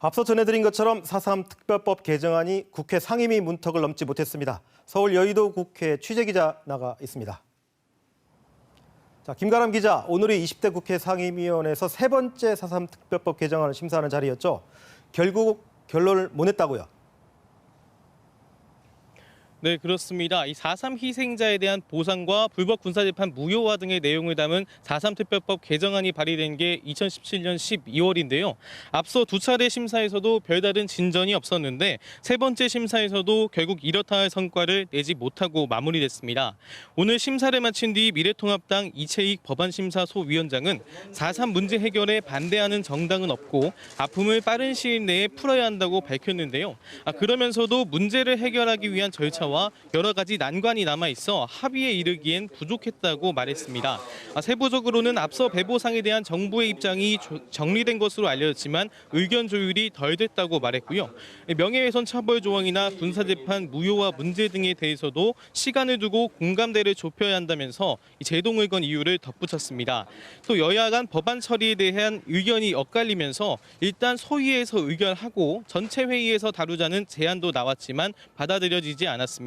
앞서 전해드린 것처럼 4.3 특별법 개정안이 국회 상임위 문턱을 넘지 못했습니다. 서울 여의도 국회 취재기자 나가 있습니다. 자, 김가람 기자, 오늘이 20대 국회 상임위원회에서 세 번째 4.3 특별법 개정안을 심사하는 자리였죠. 결국 결론을 못 냈다고요. 네, 그렇습니다. 이 4.3 희생자에 대한 보상과 불법 군사재판 무효화 등의 내용을 담은 4.3 특별법 개정안이 발의된 게 2017년 12월인데요. 앞서 두 차례 심사에서도 별다른 진전이 없었는데 세 번째 심사에서도 결국 이렇다 할 성과를 내지 못하고 마무리됐습니다. 오늘 심사를 마친 뒤 미래통합당 이채익 법안심사소위원장은 4.3 문제 해결에 반대하는 정당은 없고 아픔을 빠른 시일 내에 풀어야 한다고 밝혔는데요. 아, 그러면서도 문제를 해결하기 위한 절차 와 여러 가지 난관이 남아 있어 합의에 이르기엔 부족했다고 말했습니다. 아, 세부적으로는 앞서 배보상에 대한 정부의 입장이 조- 정리된 것으로 알려졌지만 의견 조율이 덜 됐다고 말했고요. 명예훼손 처벌 조항이나 군사재판 무효화 문제 등에 대해서도 시간을 두고 공감대를 좁혀야 한다면서 이 제동을 건 이유를 덧붙였습니다. 또 여야 간 법안 처리에 대한 의견이 엇갈리면서 일단 소위에서 의결하고 전체 회의에서 다루자는 제안도 나왔지만 받아들여지지 않았습니다.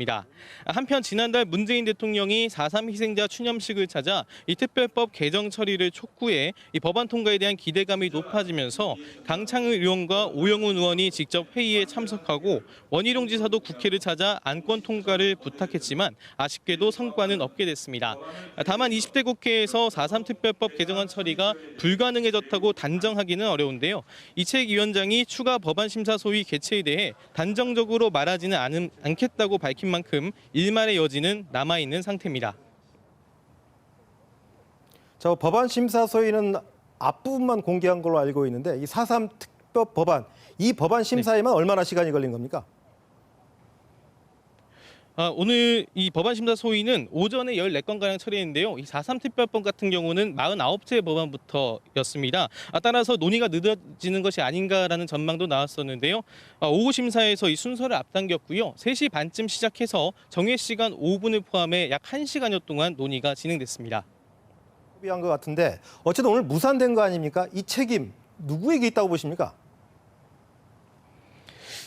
한편 지난달 문재인 대통령이 4.3 희생자 추념식을 찾아 이 특별법 개정 처리를 촉구해 이 법안 통과에 대한 기대감이 높아지면서 강창을 의원과 오영훈 의원이 직접 회의에 참석하고 원희룡 지사도 국회를 찾아 안건 통과를 부탁했지만 아쉽게도 성과는 없게 됐습니다. 다만 20대 국회에서 4.3 특별법 개정안 처리가 불가능해졌다고 단정하기는 어려운데요. 이채익 위원장이 추가 법안 심사 소위 개최에 대해 단정적으로 말하지는 않겠다고 밝힌 만큼 일말의 여지는 남아 있는 상태입니다. 저 법안 심사 소위는 앞부분만 공개한 걸로 알고 있는데 이 4.3 특별 법안 이 법안 심사에만 얼마나 시간이 걸린 겁니까? 아, 오늘 이 법안 심사 소위는 오전에 14건가량 처리했는데요. 이 4.3 특별법 같은 경우는 49제 법안부터였습니다. 아, 따라서 논의가 늦어지는 것이 아닌가라는 전망도 나왔었는데요. 아, 오후 심사에서 이 순서를 앞당겼고요. 3시 반쯤 시작해서 정해 시간 5분을 포함해 약 1시간여 동안 논의가 진행됐습니다. 소비한 것 같은데 어쨌든 오늘 무산된 거 아닙니까? 이 책임 누구에게 있다고 보십니까?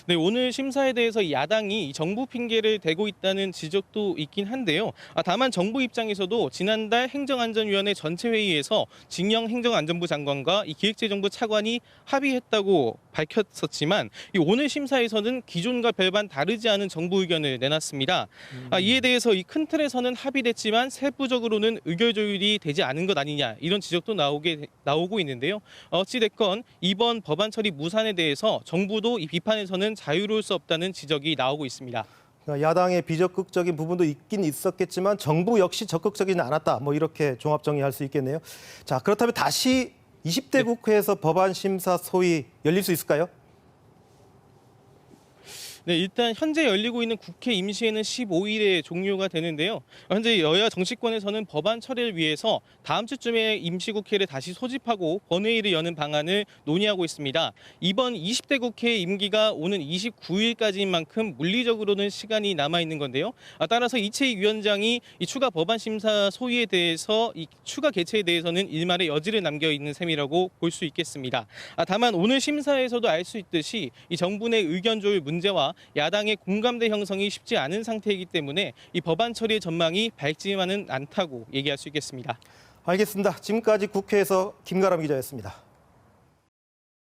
네, 오늘 심사에 대해서 이 야당이 이 정부 핑계를 대고 있다는 지적도 있긴 한데요. 아, 다만 정부 입장에서도 지난달 행정안전위원회 전체 회의에서 진영 행정안전부 장관과 이 기획재정부 차관이 합의했다고 밝혔었지만 이 오늘 심사에서는 기존과 별반 다르지 않은 정부 의견을 내놨습니다. 아, 이에 대해서 이 큰 틀에서는 합의됐지만 세부적으로는 의결 조율이 되지 않은 것 아니냐 이런 지적도 나오게 나오고 있는데요. 어찌 됐건 이번 법안 처리 무산에 대해서 정부도 이 비판에서는 자유로울 수 없다는 지적이 나오고 있습니다. 그러니까 야당의 비적극적인 부분도 있긴 있었겠지만 정부 역시 적극적이지 않았다. 뭐 이렇게 종합 정리할 수 있겠네요. 자 그렇다면 다시 20대 국회에서 법안 심사 소위 열릴 수 있을까요? 네, 일단 현재 열리고 있는 국회 임시회는 15일에 종료가 되는데요. 현재 여야 정치권에서는 법안 처리를 위해서 다음 주쯤에 임시국회를 다시 소집하고 본회의를 여는 방안을 논의하고 있습니다. 이번 20대 국회 임기가 오는 29일까지인 만큼 물리적으로는 시간이 남아 있는 건데요. 아, 따라서 이채익 위원장이 이 추가 법안 심사 소위에 대해서 이 추가 개최에 대해서는 일말의 여지를 남겨 있는 셈이라고 볼 수 있겠습니다. 아, 다만 오늘 심사에서도 알 수 있듯이 이 정부 내 의견 조율 문제와 야당의 공감대 형성이 쉽지 않은 상태이기 때문에 이 법안 처리의 전망이 밝지만은 않다고 얘기할 수 있겠습니다. 알겠습니다. 지금까지 국회에서 김가람 기자였습니다.